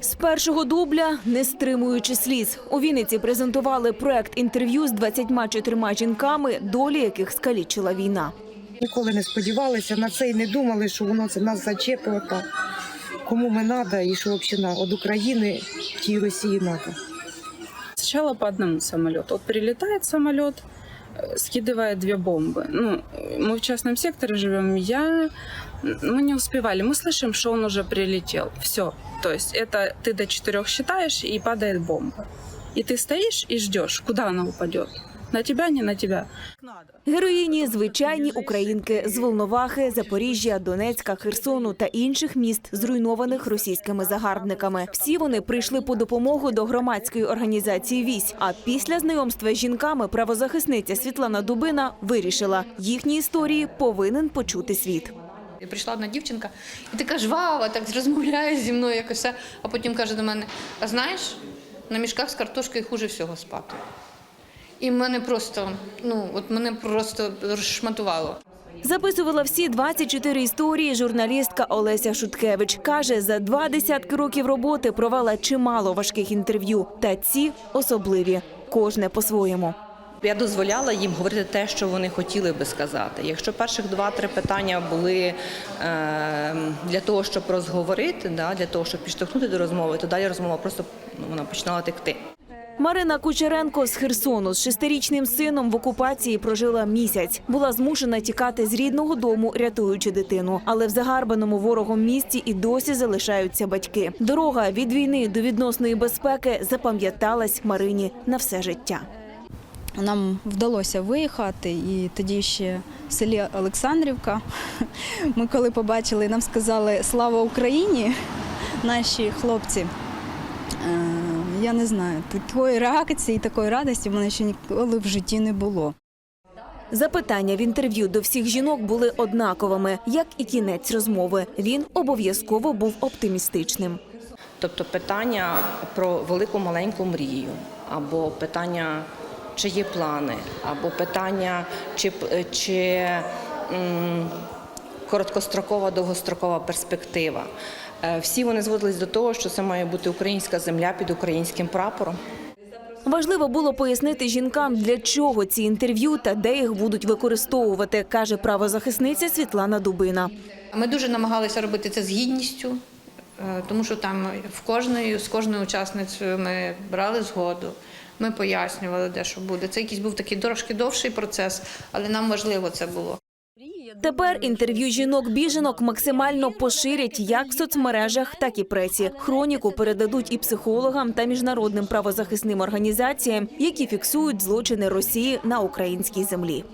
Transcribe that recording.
З першого дубля, не стримуючи сліз, у Вінниці презентували проект інтерв'ю з 24 жінками, долі яких скалічила війна. Ніколи не сподівалися на це і не думали, що воно це нас зачепить. отак. Кому ми треба і що взагалі від України тій Росії треба. Сначала по одному самолету. Вот прилетает самолет, э, скидывает две бомбы. Ну, э, мы в частном секторе живем. Я... Мы не успевали. Мы слышим, что он уже прилетел. Все. То есть это ты до четырех считаешь, и падает бомба. И ты стоишь и ждешь, куда она упадет. На тебя, не на тебя. Героїні звичайні українки з Волновахи, Запоріжжя, Донецька, Херсону та інших міст, зруйнованих російськими загарбниками. Всі вони прийшли по допомогу до громадської організації Вісь. А після знайомства з жінками правозахисниця Світлана Дубина вирішила, їхні історії повинен почути світ. І прийшла одна дівчинка і така жвава, так розмовляє зі мною якось, все, а потім каже до мене: а знаєш, на мішках з картошкою хуже всього спати. І мене просто, ну от мене просто розшматувало. Записувала всі 24 історії журналістка Олеся Шуткевич. Каже, за два десятки років роботи провела чимало важких інтерв'ю. Та ці особливі, кожне по-своєму. Я дозволяла їм говорити те, що вони хотіли би сказати. Якщо перших два-три питання були е, для того, щоб розговорити, да, для того, щоб підштовхнути до розмови, то далі розмова просто ну, вона починала текти. Марина Кучеренко з Херсону з шестирічним сином в окупації прожила місяць. Була змушена тікати з рідного дому, рятуючи дитину. Але в загарбаному ворогом місті і досі залишаються батьки. Дорога від війни до відносної безпеки запам'яталась Марині на все життя. Нам вдалося виїхати, і тоді ще в селі Олександрівка. Ми коли побачили, нам сказали Слава Україні, наші хлопці. Я не знаю, такої реакції, такої радості в мене ще ніколи в житті не було. Запитання в інтерв'ю до всіх жінок були однаковими, як і кінець розмови. Він обов'язково був оптимістичним. Тобто питання про велику маленьку мрію, або питання, чи є плани, або питання, чи, чи м, короткострокова, довгострокова перспектива. Е, Всі вони зводились до того, що це має бути українська земля під українським прапором. Важливо було пояснити жінкам, для чого ці інтерв'ю та де їх будуть використовувати, каже правозахисниця Світлана Дубина. Ми дуже намагалися робити це з гідністю, е, тому що там в кожної, з кожною учасницею ми брали згоду. Ми пояснювали, де що буде. Це якийсь був такий трошки довший процес, але нам важливо це було. Тепер інтерв'ю жінок-біженок максимально поширять як в соцмережах, так і пресі. Хроніку передадуть і психологам та міжнародним правозахисним організаціям, які фіксують злочини Росії на українській землі.